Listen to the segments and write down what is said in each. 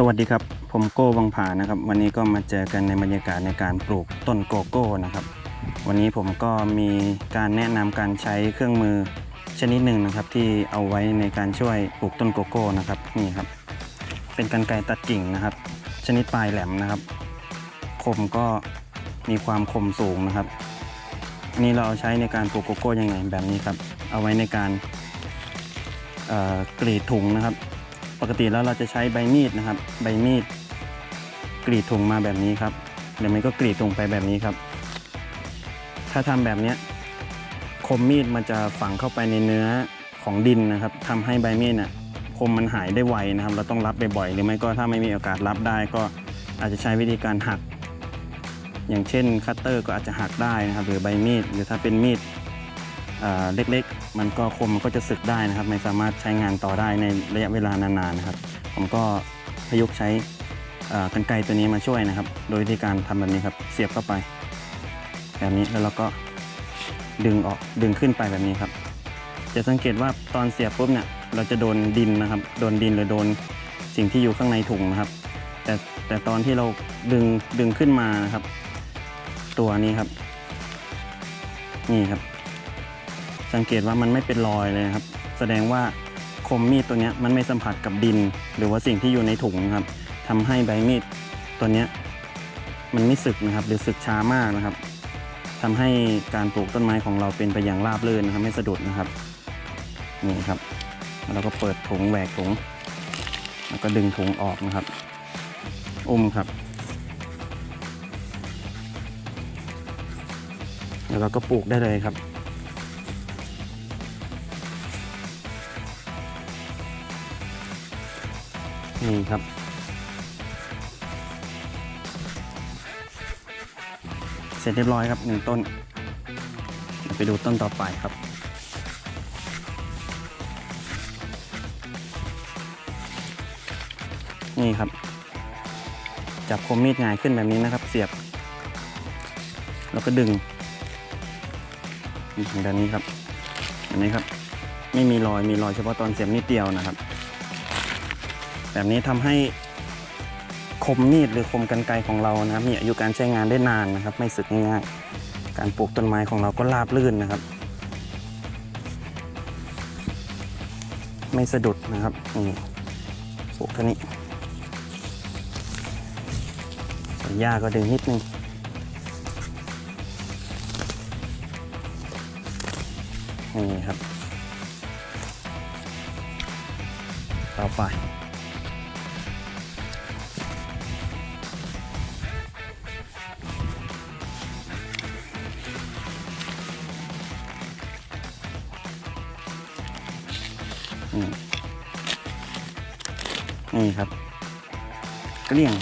สวัสดีครับ ผมโก้วังผานะครับ วันนี้ก็มาเจอกันในบรรยากาศในการปลูกต้นโกโก้นะครับ วันนี้ผมก็มีการแนะนำการใช้เครื่องมือชนิดหนึ่งนะครับ ที่เอาไว้ในการช่วยปลูกต้นโกโก้นะครับนี่ครับ เป็นกรรไกรตัดกิ่งนะครับ ชนิดปลายแหลมนะครับ คมก็มีความคมสูงนะครับนี่เราเอาใช้ในการปลูกโกโก้ยังไงแบบนี้ครับ เอาไว้ในการเอ่อกรีดถุงนะครับ ปกติแล้วเราจะใช้ใบมีดนะครับ ใบมีดกรีดถุงมาแบบนี้ครับเดี๋ยวมันก็กรีดถุงไปแบบนี้ครับ ถ้าทำแบบนี้คมมีดมันจะฝังเข้าไปในเนื้อของดินนะครับทำให้ใบมีดน่ะคมมันหายได้ไวนะครับ เราต้องรับบ่อยๆหรือไม่ก็ถ้าไม่มีโอกาสรับได้ ก็อาจจะใช้วิธีการหัก อย่างเช่นคัตเตอร์ก็อาจจะหักได้นะครับ หรือใบมีดหรือถ้าเป็นมีด เล็กๆ มันก็คมมันก็จะสึกได้นะครับ ไม่สามารถใช้งานต่อได้ในระยะเวลานานๆนะครับ ผมก็ประยุกต์ใช้กรรไกตัวนี้มาช่วยนะครับ โดยวิธีการทำแบบนี้ครับ เสียบเข้าไป แบบนี้แล้วเราก็ดึงออกดึงขึ้นไปแบบนี้ครับ จะสังเกตว่าตอนเสียบปุ๊บเนี่ยเราจะโดนดินนะครับ โดนดินหรือโดนสิ่งที่อยู่ข้างในถุงนะครับ แต่แต่ตอนที่เราดึงดึงขึ้นมานะครับ ตัวนี้ครับ นี่ครับ สังเกตว่ามันไม่เป็นรอยเลยครับ แสดงว่าคมมีดตัวนี้มันไม่สัมผัสกับดิน หรือว่าสิ่งที่อยู่ในถุงครับทำให้ใบมีดตัวนี้มันไม่สึกนะครับ หรือสึกช้ามากนะครับทำให้การปลูกต้นไม้ของเราเป็นไปอย่างราบรื่นนะครับไม่สะดุดนะครับนี่ครับแล้วเราก็เปิดถุงแหวกถุง แล้วก็ดึงถุงออกนะครับ อุ้มครับ แล้วเราก็ปลูกได้เลยครับ นี่ครับ เสร็จเรียบร้อยครับหนึ่งต้น ไปดูต้นต่อไปครับ นี่ครับ จับคมมีดง่ายขึ้นแบบนี้นะครับ เสียบ แล้วก็ดึงนี่แบบนี้ครับแบบนี้ครับ ไม่มีรอยมีรอยเฉพาะตอนเสียบนิดเดียวนะครับ แบบนี้ทำให้คมมีดหรือคมกันไกรของเรานะครับมีอายุการใช้งานได้นานนะครับ ไม่สึกง่ายการปลูกต้นไม้ของเราก็ราบรื่นนะครับ ไม่สะดุดนะครับนี่ปลูกเท่านี้หญ้าก็ดึงนิดนึงนี่ครับ ต่อไป นี่นี่ครับเกลี้ยง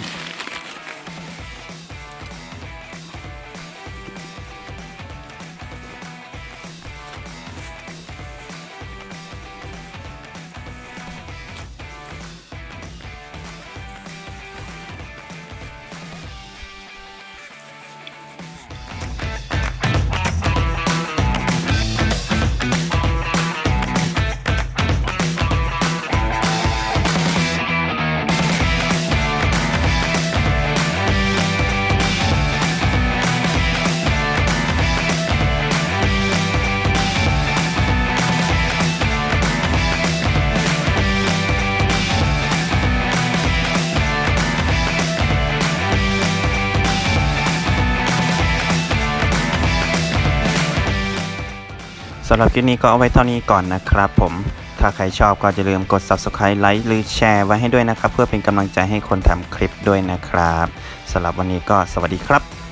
สำหรับคลิปนี้ก็เอาไว้เท่านี้ก่อนนะครับผม ถ้าใครชอบก็อย่าลืมกด subscribe ไลค์หรือแชร์ไว้ให้ด้วยนะครับ เพื่อเป็นกำลังใจให้คนทำคลิปด้วยนะครับสำหรับวันนี้ก็สวัสดีครับ